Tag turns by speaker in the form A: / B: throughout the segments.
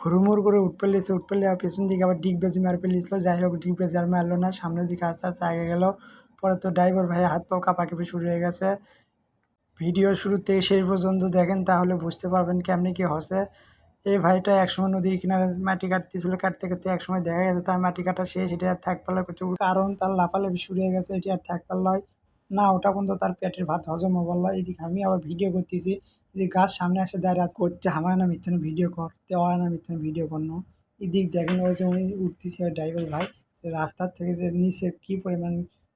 A: হুড়মুড় করে উঠ পেলেছে, উঠ পেলে পেছন দিকে আবার ডিগ বেজি মার পেলেছিল। যাই হোক, ডিগ বেজি আর মারলো না। সামনের দিকে আস্তে আস্তে আগে গেল। পরে তো ড্রাইভার ভাই হাত পাও কাঁপাকাঁপি শুরু হয়ে গেছে। ভিডিও শুরুতে শেষ পর্যন্ত দেখেন, তাহলে বুঝতে পারবেন কেমনি কি হসে এই ভাইটা একসময় নদীর কিনারে মাটি কাটতেছিল, কাটতে কাটতে একসময় দেখা গেছে তার মাটি কাটা শেষ, এটি আর থাক পাল্লা করতে কারণ তার লাফালাফি শুরু হয়ে গেছে, এটি আর থাক পাল্লায় না, ওটা পর্যন্ত তার পেটের ভাত হজম লয় এদিকে আমি আবার ভিডিও করতেছি। এদিকে গাছ সামনে আসে দাঁড়িয়ে হাত করছে, আমার নাম ইচ্ছে ভিডিও কর তেওয়ার নাম ইচ্ছে ভিডিও করনো এদিক দেখেন ওই যে উনি উঠতেছে ড্রাইভার ভাই রাস্তার থেকে যে নিচে কী পরিমাণ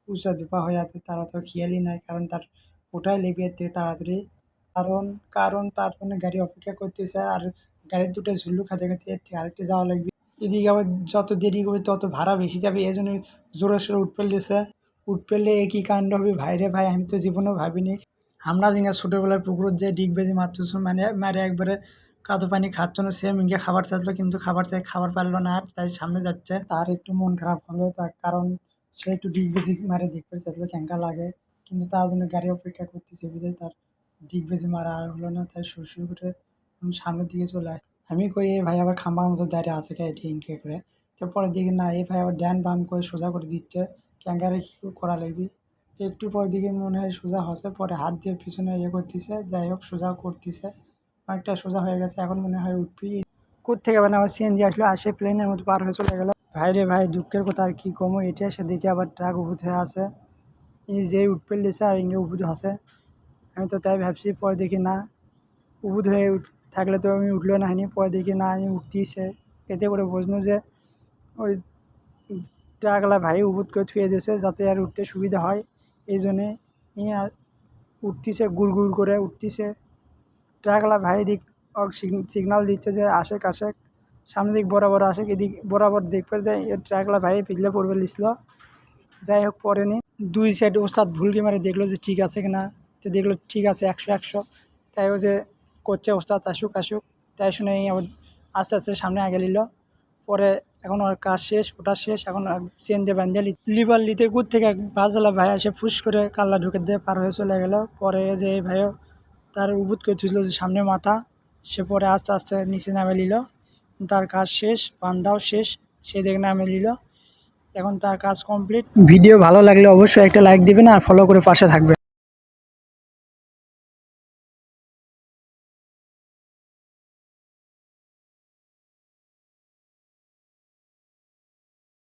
A: উঁচা দুপা হয়ে আছে তারা তো খেয়ালই নাই, কারণ তার ওটাই লেগে যেতে তাড়াতাড়ি। কারণ কারণ তার জন্য গাড়ি অপেক্ষা করতেছে আর গাড়ির দুটো ঝুল্লু খাতে খাতে এর থেকে আরেকটি যাওয়া লাগবে। এদিকে আবার যত দেরি করবে তত ভাড়া বেশি যাবে এই জন্য জোরে সোরে উঠ পেলেছে উঠ পেলে একই কাণ্ড হবে? ভাইরে ভাই, আমি তো জীবনেও ভাবিনি। আমরা দিনে ছোটোবেলায় পুকুর যে ডিগ বেজি মারতেছো মানে মারে একবারে কাদো পানি খাচ্ছ না সে মিঙ্গে খাবার চাইছিল কিন্তু খাবার চাই, খাবার পারল না আর তাই সামনে যাচ্ছে। তার একটু মন খারাপ হলো, তার কারণ সে একটু ডিগ বেজি মারে দেখতে চাইছিল ক্যাঙ্কা লাগে। কিন্তু তার জন্য গাড়ি অপেক্ষা করতেছে বুঝে তার ডিগ বেজি মারা আর হলো না, তাই শুরু শুরু করে সামনের দিকে চলে আসি আমি কই, এই ভাই, আবার খাম্বার মতো দাঁড়িয়ে আছে কে ডিঙ্কে করে? তো পরে দেখি, না, এই ভাই আবার ড্যান বাম করে সোজা করে দিচ্ছে। ক্যাঙ্গারে কী করা লাগবে? একটু পর দিকে মনে হয় সোজা হসে পরে হাত দিয়ে পিছনে ইয়ে করতেছে। যাই হোক, সোজা করতেছে। অনেকটা সোজা হয়ে গেছে, এখন মনে হয় উঠবি থেকে মানে আমার সিএনজি আসলো আসে প্লেনের মতো পার হয়ে চলে গেল। ভাই রে ভাই, দুঃখের কথা, আর কি কমো? এটা সেদিকে আবার ট্রাক উপুত হয়ে এই যে উঠ পেলেছে আর ইঙ্গে উপুত হাসে আমি তো তাই ভাবছি, পরে দেখি না উপুত হয়ে থাকলে তো আমি উঠল না হয়নি। পরে দেখি, না, আমি উঠতেইছে এতে করে বুঝলো যে ওই ট্রাকলা ভাই উপুত করে থুয়ে দিয়েছে যাতে আর উঠতে সুবিধা হয়। এই জন্যে আর উঠতিছে, গুড় গুড় করে উঠতিছে। ট্রাকলা ভাই দিক সিগনাল দিচ্ছে যে আশেক আশেক সামনে দিক বরাবর আশেক এদিক বরাবর দেখবে যে ট্রাকলা ভাই পিছলে পড়বে লিসলো। যাই হোক পরেনি দুই সাইড ওস্তাদ ভুলকে মারে দেখল যে ঠিক আছে কিনা। তো দেখল ঠিক আছে একশো একশো। তাই ও যে করছে ওস্তাদ, আসুক আসুক। তাই শুনে আবার আস্তে আস্তে সামনে আগে নিল। পরে এখন ওর কাজ শেষ, ওটা শেষ, এখন চেন দিয়ে বান্ধে লিবার লিতে কুদ থেকে বাজলা ভাই এসে ফুস করে কাল্লা ঢুকে দিয়ে পার হয়ে চলে গেল। পরে যে এই ভাইও তার উবুত করতেছিল যে সামনে মাথা, সে পরে আস্তে আস্তে নিচে নামে নিল। তার কাজ শেষ, বান্ধাও শেষ, সে দেখে নামে নিল। এখন তার কাজ কমপ্লিট। ভিডিও ভালো লাগলে অবশ্যই একটা লাইক দিবেন আর ফলো করে পাশে থাকবে